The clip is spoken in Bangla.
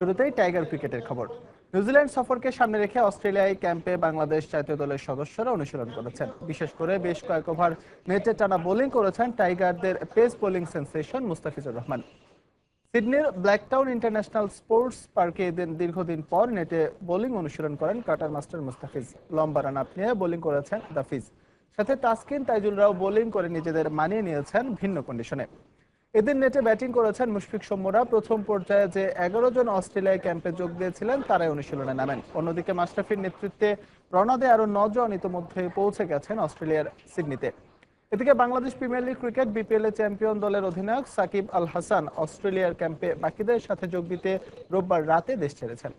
শুরুতেই টাইগার ক্রিকেটের খবর। নিউজিল্যান্ড সফরকে সামনে রেখে অস্ট্রেলিয়ায় ক্যাম্পে বাংলাদেশ জাতীয় দলের সদস্যরা অনুশীলন করেছেন। বিশেষ করে বেশ কয়েক ওভার নেটে টানা বোলিং করেছেন টাইগারদের pace bowling sensation Mustafizur Rahman. সিডনির Blacktown international sports পার্কে এদিন দীর্ঘদিন পর নেটে বোলিং অনুশীলন করেন কাটার মাস্টার মুস্তাফিজ। লম্বা রান আপ নিয়ে বোলিং করেছেন দাফিজ। সাথে তাসকিন তাইজুলরাও বোলিং করে নিজেদের মানিয়ে নিয়েছেন ভিন্ন কন্ডিশনে এদিন নেটে ব্যাটিং করেছেন মুশফিক সৌম্যরা প্রথম পর্যায়ে যে এগারো জন অস্ট্রেলিয়ায় ক্যাম্পে যোগ দিয়েছিলেন, তারাই অনুশীলনে নামেন। অন্যদিকে মাশরাফির নেতৃত্বে রনাদে আরও নজন ইতিমধ্যে পৌঁছে গেছেন অস্ট্রেলিয়ার সিডনিতে। এদিকে Bangladesh premier league cricket, BPL এ চ্যাম্পিয়ন দলের অধিনায়ক সাকিব আল হাসান অস্ট্রেলিয়ার ক্যাম্পে বাকিদের সাথে যোগ দিতে রোববার রাতে দেশ ছেড়েছেন।